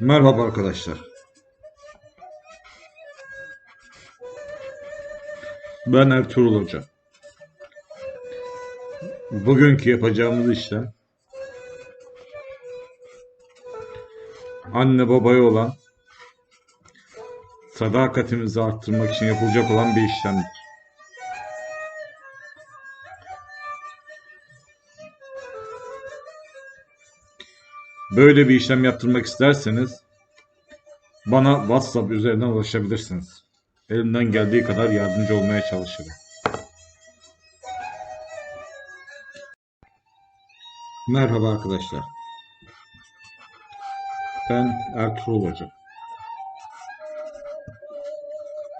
Merhaba arkadaşlar. Ben Ertuğrul Hoca. Bugünkü yapacağımız işlem anne babaya olan sadakatimizi arttırmak için yapılacak olan bir işlemdir. Böyle bir işlem yaptırmak isterseniz bana WhatsApp üzerinden ulaşabilirsiniz. Elimden geldiği kadar yardımcı olmaya çalışırım. Merhaba arkadaşlar. Ben Ertuğrul Hoca.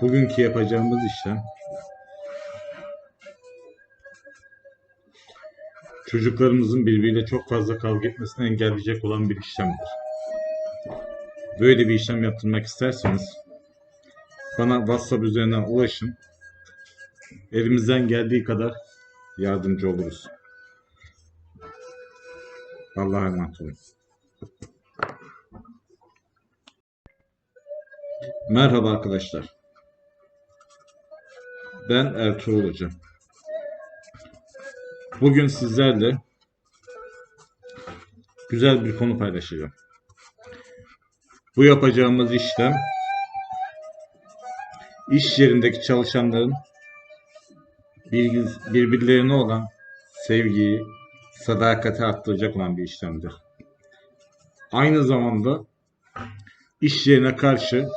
Bugünkü yapacağımız işlem çocuklarımızın birbiriyle çok fazla kavga etmesini engelleyecek olan bir işlemdir. Böyle bir işlem yaptırmak isterseniz bana WhatsApp üzerinden ulaşın. Elimizden geldiği kadar yardımcı oluruz. Allah'a emanet olun. Merhaba arkadaşlar. Ben Ertuğrul Hoca. Bugün sizlerle güzel bir konu paylaşacağım. Bu yapacağımız işlem iş yerindeki çalışanların birbirlerine olan sevgiyi, sadakati arttıracak olan bir işlemdir. Aynı zamanda iş yerine karşı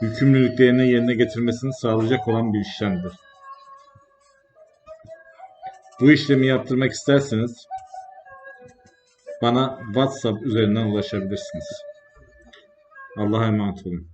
yükümlülüklerini yerine getirmesini sağlayacak olan bir işlemdir. Bu işlemi yaptırmak isterseniz bana WhatsApp üzerinden ulaşabilirsiniz. Allah'a emanet olun.